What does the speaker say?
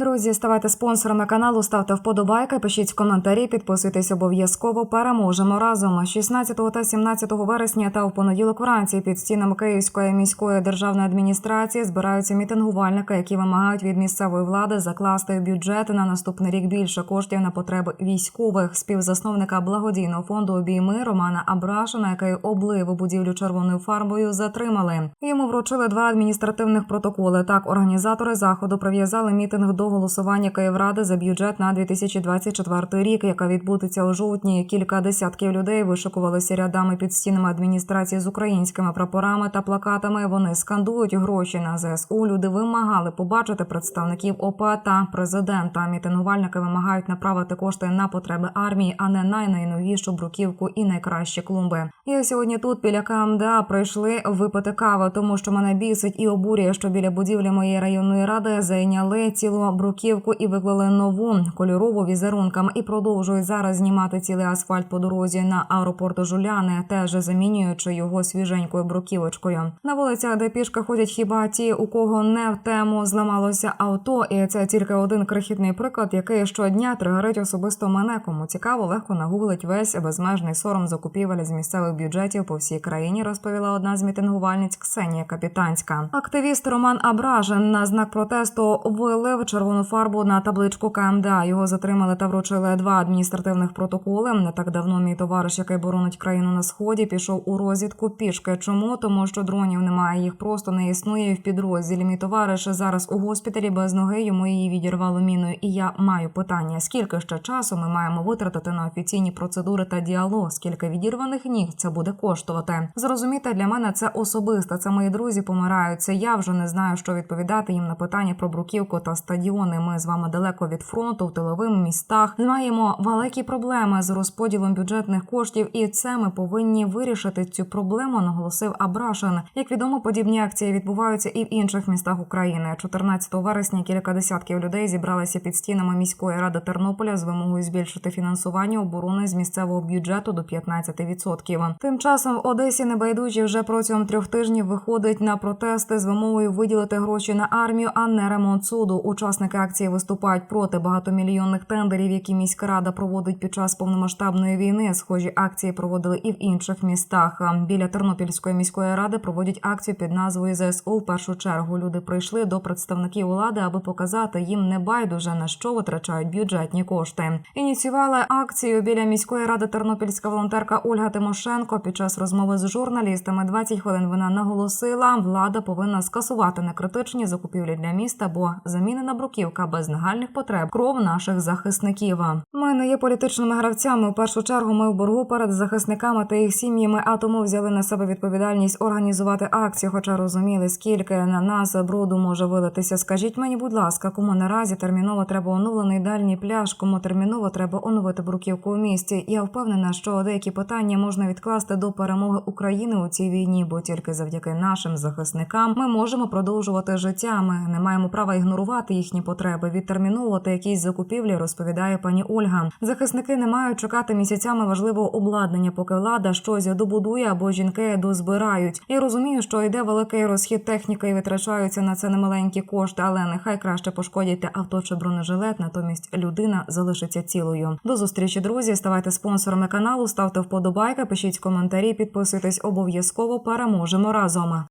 Друзі, ставайте спонсорами каналу, ставте вподобайки, пишіть коментарі, підписуйтесь обов'язково. Переможемо разом. 16 та 17 вересня та в понеділок вранці під стінами Київської міської державної адміністрації збираються мітингувальники, які вимагають від місцевої влади закласти в бюджет на наступний рік більше коштів на потреби військових. Співзасновника благодійного фонду обійми Романа Абрашина, який облив будівлю червоною фарбою, затримали. Йому вручили два адміністративних протоколи. Так, організатори заходу прив'язали мітинг до голосування Київради за бюджет на 2024 рік, яка відбудеться у жовтні. Кілька десятків людей вишикувалися рядами під стінами адміністрації з українськими прапорами та плакатами. Вони скандують гроші на ЗСУ. Люди вимагали побачити представників ОП та президента. Мітингувальники вимагають направити кошти на потреби армії, а не на найновішу бруківку і найкращі клумби. Я сьогодні тут біля КМДА прийшли випити каву, тому що мене бісить і обурює, що біля будівлі моєї районної ради зайняли цілу бруківку і виклали нову кольорову візерунками і продовжують зараз знімати цілий асфальт по дорозі на аеропорту Жуляни, теж замінюючи його свіженькою бруківочкою. На вулицях, де пішки ходять хіба ті, у кого не в тему зламалося авто, і це тільки один крихітний приклад, який щодня тригерить особисто мене. Кому цікаво, легко нагуглить весь безмежний сором закупівель з місцевих бюджетів по всій країні. Розповіла одна з мітингувальниць Ксенія Капітанська. Активіст Роман Абражин на знак протесту вилив червону фарбу на табличку КМДА. Його затримали та вручили два адміністративних протоколи. Не так давно мій товариш, який боронить країну на сході, пішов у розвідку пішки. Чому? Тому що дронів немає, їх просто не існує в підрозділі. Мій товариш зараз у госпіталі без ноги. Йому її відірвало міною. І я маю питання: скільки ще часу ми маємо витратити на офіційні процедури та діалог? Скільки відірваних ніг це буде коштувати? Зрозуміти для мене це особисто. Це мої друзі помирають. Це я вже не знаю, що відповідати їм на питання про бруківку та стадіони. Ми з вами далеко від фронту в тилових містах. Маємо великі проблеми з розподілом бюджетних коштів, і це ми повинні вирішити цю проблему. Наголосив Абрашин. Як відомо, подібні акції відбуваються і в інших містах України. 14 вересня кілька десятків людей зібралися під стінами міської ради Тернополя з вимогою збільшити фінансування оборони з місцевого бюджету до 15%. Тим часом в Одесі небайдужі вже протягом трьох тижнів виходить на протести з вимогою виділити гроші на армію, а не ремонт суду. Учасники акції виступають проти багатомільйонних тендерів, які міська рада проводить під час повномасштабної війни. Схожі акції проводили і в інших містах. Біля Тернопільської міської ради проводять акцію під назвою ЗСУ. В першу чергу люди прийшли до представників влади, аби показати їм не байдуже на що витрачають бюджетні кошти. Ініціювала акцію біля міської ради тернопільська волонтерка Ольга Тимошенко. Під час розмови з журналістами 20 хвилин вона наголосила, влада повинна скасувати некритичні закупівлі для міста, бо заміни на замінена бруківка без нагальних потреб кров наших захисників. Ми не є політичними гравцями. У першу чергу ми в боргу перед захисниками та їх сім'ями. А тому взяли на себе відповідальність організувати акцію, хоча розуміли, скільки на нас бруду може вилитися. Скажіть мені, будь ласка, кому наразі терміново треба оновлений дальній пляж, кому терміново треба оновити бруківку у місті. Я впевнена, що деякі питання можна відкласти до перемоги України у цій війні, бо тільки завдяки нашим захисникам ми можемо продовжувати життя. Ми не маємо права ігнорувати їхні потреби, відтерміновувати якісь закупівлі, розповідає пані Ольга. Захисники не мають чекати місяцями важливого обладнання, поки влада щось добудує або жінки дозбирають. Я розумію, що йде великий розхід техніки і витрачаються на це немаленькі кошти, але нехай краще пошкодять те авто чи бронежилет, натомість людина залишиться цілою. До зустрічі, друзі. Ставайте спонсорами каналу, ставте вподобайки, пишіть коментарі, підписуйтесь обов'язково. Переможемо разом.